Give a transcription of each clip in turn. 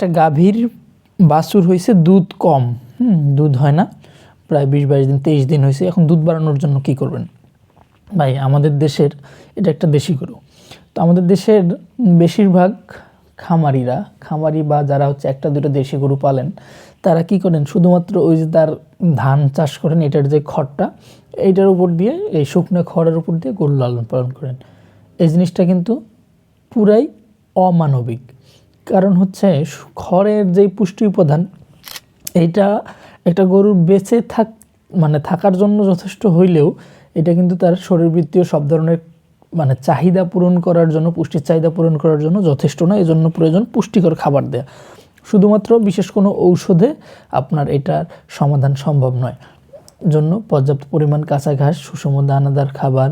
একটা গাভীর বাছুর হয়েছে দুধ কম। হুম, দুধ হয় না। প্রায় বিশ বাইশ দিন, তেইশ দিন হয়েছে এখন দুধ বাড়ানোর জন্য কি করবেন? ভাই, আমাদের দেশের, এটা একটা দেশি গরু। তো আমাদের দেশের বেশিরভাগ খামারিরা, খামারি বা যারা হচ্ছে একটা, দুটো দেশি গরু পালেন, তারা কি করেন? শুধুমাত্র ওই যে তার ধান চাষ করেন, এটার যে খড়টা, এইটার উপর দিয়ে, এই শুকনো খড়ের উপর দিয়ে গরু লালন পালন করেন। এই জিনিসটা কিন্তু পুরাই অমানবিক। কারণ হচ্ছে খড়ের যেই পুষ্টি উপাদান এইটা একটা গরুর বেঁচে থাক মানে থাকার জন্য যথেষ্ট হইলেও এটা কিন্তু তার শরীরবৃত্তীয় সব ধরনের মানে চাহিদা পূরণ করার জন্য, পুষ্টির চাহিদা পূরণ করার জন্য যথেষ্ট না এই জন্য প্রয়োজন পুষ্টিকর খাবার দেয়া। শুধুমাত্র বিশেষ কোনো ঔষধে আপনার এটার সমাধান সম্ভব নয়। জন্য পর্যাপ্ত পরিমাণ কাঁচা ঘাস, সুষম দানাদার খাবার,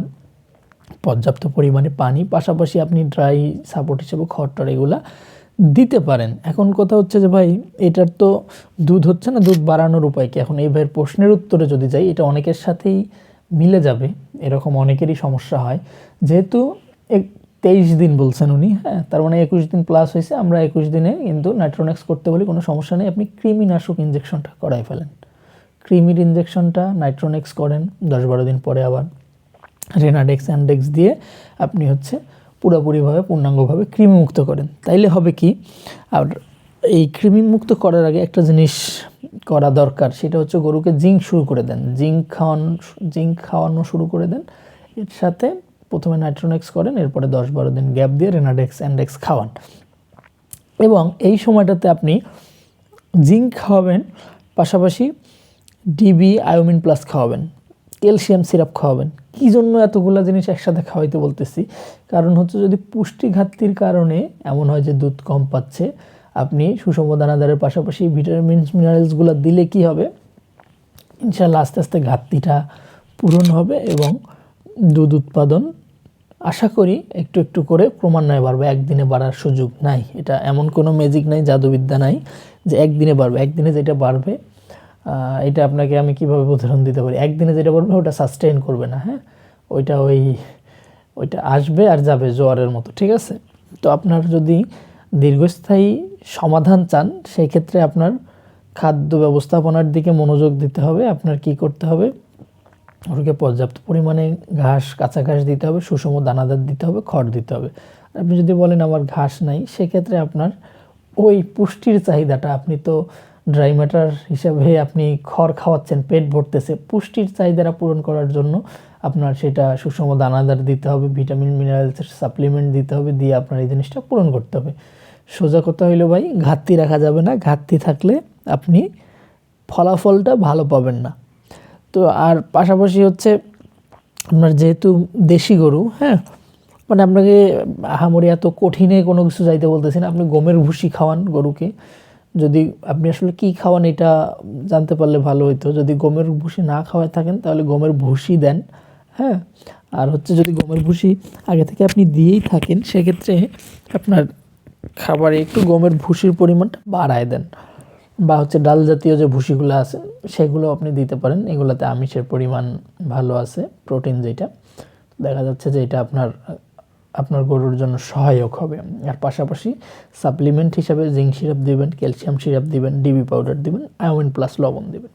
পর্যাপ্ত পরিমাণে পানি, পাশাপাশি আপনি ড্রাই সাপোর্ট হিসেবে খড়টর এগুলা দিতে পারেন। এখন কথা হচ্ছে যে ভাই, এটার তো দুধ হচ্ছে না, দুধ বাড়ানোর উপায় কি? এখন এই ভাইয়ের প্রশ্নের উত্তরে যদি যাই, এটা অনেকের সাথেই মিলে যাবে, এরকম অনেকেরই সমস্যা হয়। যেহেতু তেইশ দিন বলছেন উনি হ্যাঁ? তার মানে একুশ দিন প্লাস হয়েছে, আমরা একুশ দিনে কিন্তু নাইট্রোনেক্স করতে বলি, কোনো সমস্যা নেই। আপনি কৃমিনাশক ইঞ্জেকশনটা করাই ফেলেন। ক্রিমির ইঞ্জেকশনটা নাইট্রোনেক্স করেন, দশ বারো দিন পরে আবার রেনাডেক্স অ্যান্ডেক্স দিয়ে আপনি হচ্ছে পুরোপুরিভাবে, পূর্ণাঙ্গভাবে কৃমিমুক্ত করেন। তাইলে হবে কি, আর এই কৃমিমুক্ত করার আগে একটা জিনিস করা দরকার, সেটা হচ্ছে গরুকে জিঙ্ক শুরু করে দেন। জিঙ্ক খাওয়ানো জিঙ্ক খাওয়ানো শুরু করে দেন। এর সাথে প্রথমে নাইট্রোনেক্স করেন, এরপরে দশ বারো দিন গ্যাপ দিয়ে রেনাডেক্স অ্যান্ডেক্স খাওয়ান। এবং এই সময়টাতে আপনি জিঙ্ক খাওয়াবেন, পাশাপাশি ডিবি আয়োমিন প্লাস খাওয়াবেন, ক্যালসিয়াম সিরাপ খাওয়াবেন। কী জন্য এতগুলো জিনিস একসাথে খাওয়াইতে বলতেছি? কারণ হচ্ছে যদি পুষ্টি ঘাটতির কারণে এমন হয় যে দুধ কম পাচ্ছে, আপনি সুষম দানাদারের পাশাপাশি ভিটামিনস মিনারেলসগুলো দিলে কি হবে? ইনশাল্লাহ আস্তে আস্তে ঘাটতিটা পূরণ হবে এবং দুধ উৎপাদন আশা করি একটু একটু করে ক্রমান্বয়ে বাড়বে। একদিনে বাড়ার সুযোগ নাই। এটা এমন কোনো ম্যাজিক নাই, জাদুবিদ্যা নাই যে একদিনে বাড়বে। একদিনে যেটা বাড়বে এটা আপনাকে আমি কীভাবে উদাহরণ দিতে পারি? একদিনে যেটা বাড়বে ওটা সাস্টেইন করবে না হ্যাঁ? ওইটা ওই, ওইটা আসবে আর যাবে জোয়ারের মতো, ঠিক আছে? তো আপনার যদি দীর্ঘস্থায়ী সমাধান চান সেই ক্ষেত্রে আপনার খাদ্য ব্যবস্থাপনার দিকে মনোযোগ দিতে হবে। আপনার কি করতে হবে? ওকে পর্যাপ্ত পরিমাণে ঘাস কাঁচা ঘাস দিতে হবে, সুষম দানাদার দিতে হবে, খড় দিতে হবে। আপনি যদি বলেন আমার ঘাস নাই, সেক্ষেত্রে আপনার ওই পুষ্টির চাহিদাটা, আপনি তো ড্রাই ম্যাটার হিসাবে আপনি খড় খাওয়াচ্ছেন, পেট ভরতেছে, পুষ্টির চাহিদাটা পূরণ করার জন্য আপনার সেটা সুষম দানাদার দিতে হবে, ভিটামিন মিনারেলসের সাপ্লিমেন্ট দিতে হবে, দিয়ে আপনার এই জিনিসটা পূরণ করতে হবে। সোজা কথা হইল ভাই, ঘাটতি রাখা যাবে না, ঘাটতি থাকলে আপনি ফলাফলটা ভালো পাবেন না। তো আর পাশাপাশি হচ্ছে আপনার যেহেতু দেশি গরু হ্যাঁ মানে আপনাকে আহামরি এত কঠিনে কোনো কিছু যাইতে বলতেছি না, আপনি গমের ভুসি খাওয়ান গরুকে যদি আপনি আসলে কি খাওয়ান এটা জানতে পারলে ভালো হইতো। যদি গমের ভুসি না খাওয়ায় থাকেন, তাহলে গমের ভুসি দেন হ্যাঁ? আর হচ্ছে যদি গমের ভুসি আগে থেকে আপনি দিয়েই থাকেন, সেক্ষেত্রে আপনার খাবারে একটু গমের ভুসির পরিমাণটা বাড়ায় দেন। বা হচ্ছে ডাল জাতীয় যে ভুসিগুলো আছে, সেগুলো আপনি দিতে পারেন। এগুলোতে আমিষের পরিমাণ ভালো আছে, প্রোটিন যেটা। দেখা যাচ্ছে যে এটা আপনার আপনার গরুর জন্য সহায়ক হবে। আর পাশাপাশি সাপ্লিমেন্ট হিসাবে জিঙ্ক সিরাপ দিবেন ক্যালসিয়াম সিরাপ দিবেন ডিবি পাউডার দিবেন আয়োমিন প্লাস লবণ দিবেন।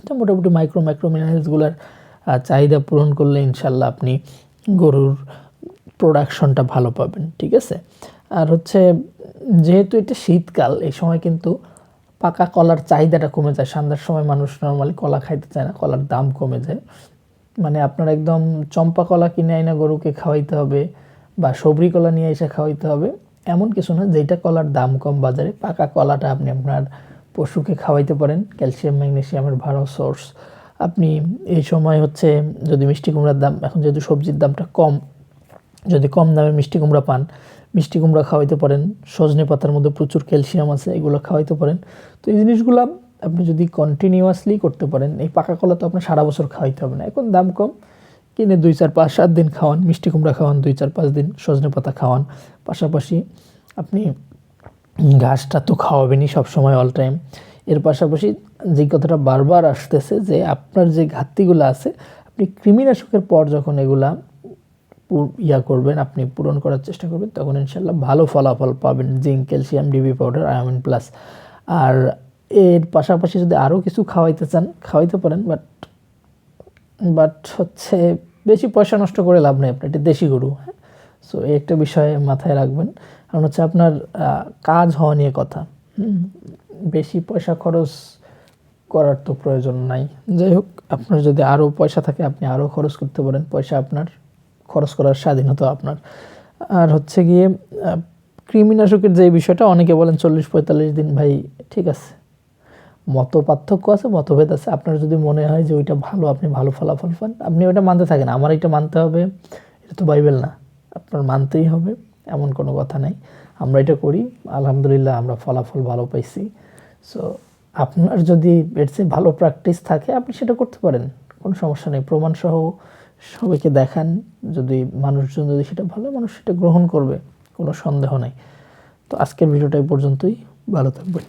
এটা মোটামুটি মাইক্রো মাইক্রো মিনারেলসগুলোর চাহিদা পূরণ করলে ইনশাল্লাহ আপনি গরুর প্রোডাকশনটা ভালো পাবেন, ঠিক আছে? আর হচ্ছে, যেহেতু এটা শীতকাল, এই সময় কিন্তু পাকা কলার চাহিদাটা কমে যায়। সন্ধ্যার সময় মানুষ নর্মালি কলা খাইতে চায় না, কলার দাম কমে যায়। মানে আপনার একদম চম্পা কলা কিনে আইনা গরুকে খাওয়াইতে হবে বা সবরি কলা নিয়ে এসে খাওয়াইতে হবে। এমন কিছু না যেটা কলার দাম কম বাজারে, পাকা কলাটা আপনি আপনার পশুকে খাওয়াইতে পারেন। ক্যালসিয়াম, ম্যাগনেসিয়ামের ভালো সোর্স। আপনি এই সময় হচ্ছে যদি মিষ্টি কুমড়ার দাম, এখন যেহেতু সবজির দামটা কম, যদি কম দামে মিষ্টি কুমড়া পান, মিষ্টি কুমড়া খাওয়াইতে পারেন। সজনে পাতার মধ্যে প্রচুর ক্যালসিয়াম আছে, এগুলো খাওয়াইতে পারেন। তো এই জিনিসগুলো আপনি যদি কন্টিনিউয়াসলি করতে পারেন, এই পাকা কলা তো আপনার সারা বছর খাওয়াইতে হবে না, এখন দাম কম। কিনে দুই চার পাঁচ সাত দিন খাওয়ান, মিষ্টি কুমড়া খাওয়ান, দুই চার পাঁচ দিন সজনে পাতা খাওয়ান। পাশাপাশি আপনি ঘাসটা তো খাওয়াবেনই সবসময় অল টাইম এর পাশাপাশি যে কথাটা বারবার আসতেছে যে আপনার যে ঘাটতিগুলো আছে, আপনি কৃমিনাশকের পর যখন এগুলা ইয়া করবেন, আপনি পূরণ করার চেষ্টা করবেন, তখন ইনশাল্লাহ ভালো ফলাফল পাবেন। জিঙ্ক, ক্যালসিয়াম ডিবি পাউডার, আয়ামিন প্লাস। আর এর পাশাপাশি যদি আরও কিছু খাওয়াইতে চান, খাওয়াইতে পারেন, বাট বাট হচ্ছে বেশি পয়সা নষ্ট করে লাভ নেই আপনার, এটা দেশি গরু হ্যাঁ? সো এই একটা বিষয় মাথায় রাখবেন। কারণ হচ্ছে আপনার কাজ হওয়া নিয়ে কথা। বেশি পয়সা খরচ করার তো প্রয়োজন নাই। যাই হোক, আপনার যদি আরও পয়সা থাকে, আপনি আরও খরচ করতে পারেন। পয়সা আপনার, খরচ করার স্বাধীনতা আপনার। আর হচ্ছে গিয়ে কৃমিনাশকের যে বিষয়টা, অনেকে বলেন চল্লিশ পঁয়তাল্লিশ দিন, ভাই, ঠিক আছে। মত পার্থক্য আছে, মতভেদ আছে। আপনার যদি মনে হয় যে ওইটা ভালো, আপনি ভালো ফলাফল পান, আপনি ওইটা মানতে থাকেন। আমার এটা মানতে হবে, এটা তো বাইবেল না। আপনার মানতেই হবে, এমন কোনো কথা নাই। আমরা এটা করি, আলহামদুলিল্লাহ আমরা ফলাফল ভালো পাইছি। সো আপনার যদি এর চেয়ে ভালো প্র্যাকটিস থাকে, আপনি সেটা করতে পারেন, কোনো সমস্যা নেই। প্রমাণসহ সবাইকে দেখান, যদি মানুষজন যদি সেটা ভালো, মানুষ সেটা গ্রহণ করবে, কোনো সন্দেহ নেই। তো আজকের ভিডিওটা এই পর্যন্তই। ভালো থাকবেন।